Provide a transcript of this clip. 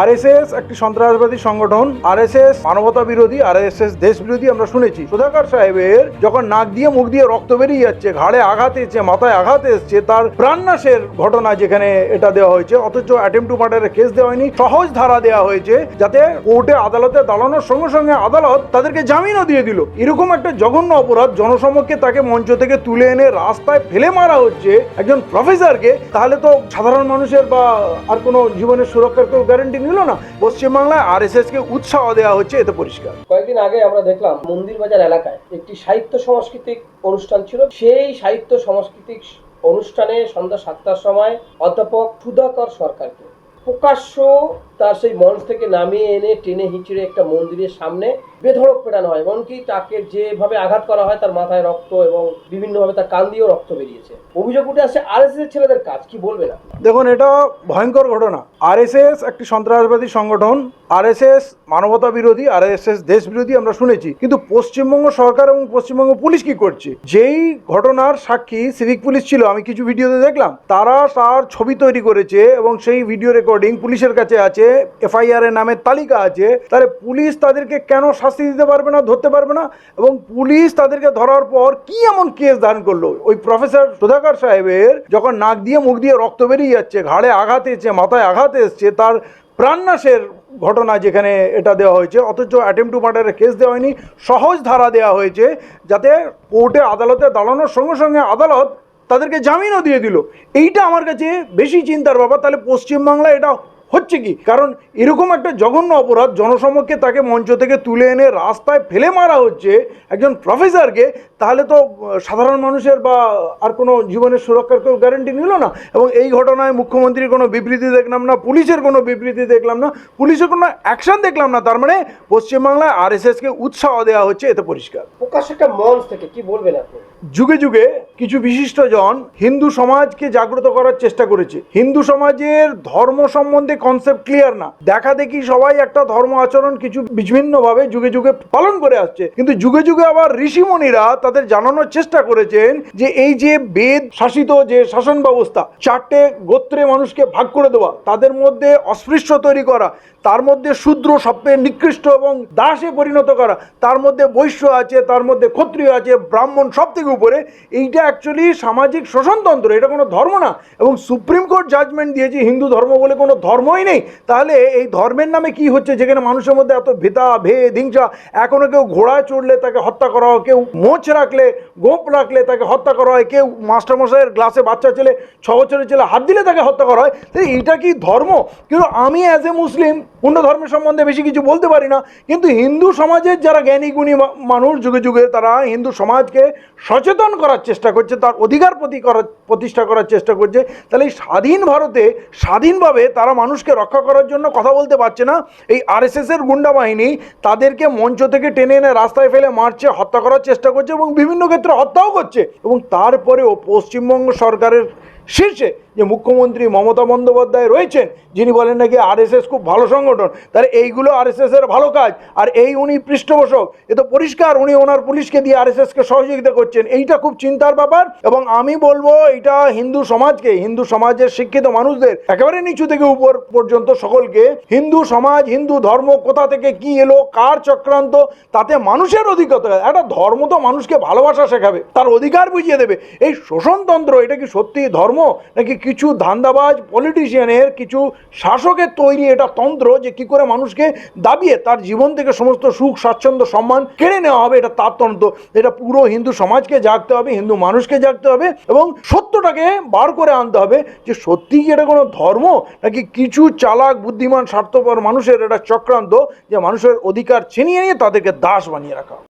RSS একটি সন্ত্রাসবাদী সংগঠন আর এস আরএসএস মানবতা বিরোধী, আরএসএস দেশ বিরোধী আমরা শুনেছি। সুধাকর সাহেবের যখন নাক দিয়ে, মুখ দিয়ে রক্ত বেরিয়ে যাচ্ছে, ঘাড়ে আঘাত এসছে, মাথায় আঘাত এসছে, তার প্রাণনাশের ঘটনা যেখানে এটা দেওয়া হয়েছে, অথচ অ্যাটেম্প টু মার্ডারের কেস দেওয়া হয়নি, সহজ ধারা দেওয়া হয়েছে যাতে কোর্টে আদালতে দাঁড়ানোর সঙ্গে সঙ্গে আদালত তাদেরকে জামিনও দিয়ে দিল। এরকম একটা জঘন্য অপরাধ, জনসমক্ষে তাকে মঞ্চ থেকে তুলে এনে রাস্তায় ফেলে মারা হচ্ছে একজন প্রফেসরকে তাহলে তো সাধারণ মানুষের বা আর কোনো জীবনের সুরক্ষার কেউ গ্যারান্টি নিল না, পশ্চিমবাংলায় আর এস এস কে উৎসাহ দেওয়া হচ্ছে, এতে পরিষ্কার। কয়েকদিন আগে আমরা দেখলাম মন্দির বাজার এলাকায় একটি সাহিত্য সাংস্কৃতিক অনুষ্ঠান ছিল। সেই সাহিত্য সাংস্কৃতিক অনুষ্ঠানে সন্ধ্যা সাতটার সময় অধ্যাপক সুধাকর সরকারকে প্রকাশ্য তার সেই মঞ্চ থেকে নামিয়ে এনে টেনে হিঁচড়ে একটা মন্দিরের সামনে বেধড়ক পেটানো হয়, এমনকি তাকে যেভাবে আঘাত করা হয় তার মাথায় রক্ত এবং বিভিন্নভাবে তার কান দিয়েও রক্ত বেরিয়েছে। অভিযোগ উঠে আসছে আর এস ছেলেদের কাজ, কি বলবে আপনি? দেখুন, এটা ভয়ঙ্কর ঘটনা। আরএসএস একটি সন্ত্রাসবাদী সংগঠন, আরএসএস মানবতা বিরোধী, আরএসএস দেশ বিরোধী আমরা শুনেছি। কিন্তু পশ্চিমবঙ্গ সরকার এবং পশ্চিমবঙ্গ পুলিশ কি করছে? যেই ঘটনার সাক্ষী সিভিক পুলিশ ছিল, আমি কিছু ভিডিওতে দেখলাম, তারা তার ছবি তৈরি করেছে এবং সেই ভিডিও রেকর্ডিং পুলিশের কাছে আছে এফআইআর এর নামের তালিকা আছে। তাহলে পুলিশ তাদেরকে কেন শাস্তি দিতে পারবে না, ধরতে পারবে না এবং পুলিশ তাদেরকে ধরার পর কি এমন কেস ধারণ করল? ওই প্রফেসর সুধাকর সাহেবের যখন নাক দিয়ে, মুখ দিয়ে রক্ত বেরিয়ে যাচ্ছে, ঘাড়ে আঘাত এসছে, মাথায় আঘাত এসছে, তার প্রাণনাশের ঘটনা যেখানে এটা দেওয়া হয়েছে, অথচ অ্যাটেম্প টু মার্ডারের কেস দেওয়া হয়নি, সহজ ধারা দেওয়া হয়েছে যাতে কোর্টে আদালতে দাঁড়ানোর সঙ্গে সঙ্গে আদালত তাদেরকে জামিনও দিয়ে দিল। এইটা আমার কাছে বেশি চিন্তার ব্যাপার। তাহলে পশ্চিমবাংলায় এটা হচ্ছে কি? কারণ এরকম একটা জঘন্য অপরাধ জনসমক্ষে তাকে মঞ্চ থেকে তুলে এনে রাস্তায় ফেলে মারা হচ্ছে একজন প্রফেসরকে তাহলে তো সাধারণ মানুষের বা আর কোনো জীবনের সুরক্ষার কেউ গ্যারান্টি নিল না। এবং এই ঘটনায় মুখ্যমন্ত্রীর কোনো বিবৃতি দেখলাম না পুলিশের কোনো বিবৃতি দেখলাম না পুলিশের কোনো অ্যাকশন দেখলাম না। তার মানে পশ্চিমবাংলায় আর কে উৎসাহ দেওয়া হচ্ছে এতে পরিষ্কার। প্রকাশ্য একটা মঞ্চ থেকে কি বলবেন আপনি? যুগে যুগে কিছু বিশিষ্টজন হিন্দু সমাজকে জাগ্রত করার চেষ্টা করেছে। হিন্দু সমাজের ধর্ম সম্বন্ধে কনসেপ্ট ক্লিয়ার না। দেখা দেখি সবাই একটা ধর্ম আচরণ কিছু বিভিন্নভাবে যুগে যুগে পালন করে আসছে। কিন্তু যুগে যুগে আবার ঋষিমণিরা তাদের জানানোর চেষ্টা করেছেন যে এই যে বেদ শাসিত যে শাসন ব্যবস্থা, চারটে গোত্রে মানুষকে ভাগ করে দেওয়া, তাদের মধ্যে অস্পৃশ্য তৈরি করা, তার মধ্যে শূদ্র সবচেয়ে নিকৃষ্ট এবং দাসে পরিণত করা, তার মধ্যে বৈশ্য আছে, তার মধ্যে ক্ষত্রিয় আছে, ব্রাহ্মণ সব থেকে উপরে, এইটা অ্যাকচুয়ালি সামাজিক শোষণতন্ত্র, এটা কোনো ধর্ম না। এবং সুপ্রিম কোর্ট জাজমেন্ট দিয়েছে হিন্দু ধর্ম বলে কোনো ধর্মই নেই। তাহলে এই ধর্মের নামে কি হচ্ছে? যেখানে মানুষের মধ্যে এত ভেতা ভেদ, হিংসা এখনও কেউ ঘোড়ায় চড়লে তাকে হত্যা করা হয়, কেউ মোচ রাখলে গোপ রাখলে তাকে হত্যা করা হয়, কেউ মাস্টারমশাইয়ের গ্লাসে বাচ্চা ছেলে, ছ বছরের ছেলে হাত দিলে তাকে হত্যা করা হয়। তাহলে এইটা কি ধর্ম? কিন্তু আমি অ্যাজ এ মুসলিম অন্য ধর্মের সম্বন্ধে বেশি কিছু বলতে পারি না, কিন্তু হিন্দু সমাজের যারা জ্ঞানী, গুণী মানুষ যুগে যুগে তারা হিন্দু সমাজকে সচেতন করার চেষ্টা করছে, তার অধিকার প্রতি করার, প্রতিষ্ঠা করার চেষ্টা করছে, তাহলে এই স্বাধীন ভারতে স্বাধীনভাবে তারা মানুষকে রক্ষা করার জন্য কথা বলতে পারছে না। এই আরএসএস এর গুন্ডা বাহিনী তাদেরকে মঞ্চ থেকে টেনে এনে রাস্তায় ফেলে মারছে, হত্যা করার চেষ্টা করছে এবং বিভিন্ন ক্ষেত্রে হত্যাও করছে এবং তারপরেও পশ্চিমবঙ্গ সরকারের শীর্ষে যে মুখ্যমন্ত্রী মমতা বন্দ্যোপাধ্যায় রয়েছেন, যিনি বলেন নাকি আরএসএস খুব ভালো সংগঠন, তাহলে এইগুলো আরএসএস এর ভালো কাজ। আর এই উনি পৃষ্ঠপোষক, এ তো পরিষ্কার উনি ওনার পুলিশকে দিয়ে আরএসএস কে সহযোগিতা করছেন। এইটা খুব চিন্তার ব্যাপার এবং আমি বলব এটা হিন্দু সমাজকে, হিন্দু সমাজের শিক্ষিত মানুষদের একেবারে নিচু থেকে উপর পর্যন্ত সকলকে, হিন্দু সমাজ, হিন্দু ধর্ম কোথা থেকে কি এলো, কার চক্রান্ত, তাতে মানুষের অধিকতা, একটা ধর্ম তো মানুষকে ভালোবাসা শেখাবে, তার অধিকার বুঝিয়ে দেবে। এই শোষণতন্ত্র, এটা কি সত্যি ধর্ম, নাকি কিছু ধান্দাবাজ পলিটিশিয়ানের কিছু শাসকের তৈরি এটা তন্ত্র যে কি করে মানুষকে দাবিয়ে তার জীবন থেকে সমস্ত সুখ, স্বাচ্ছন্দ্য, সম্মান কেড়ে নেওয়া হবে, এটা তার তন্ত্র। এটা পুরো হিন্দু সমাজকে জাগতে হবে, হিন্দু মানুষকে জাগতে হবে এবং সত্যটাকে বার করে আনতে হবে যে সত্যি কি এটা কোনো ধর্ম নাকি কিছু চালাক, বুদ্ধিমান, স্বার্থপর মানুষের এটা চক্রান্ত যে মানুষের অধিকার ছিনিয়ে নিয়ে তাদেরকে দাস বানিয়ে রাখা।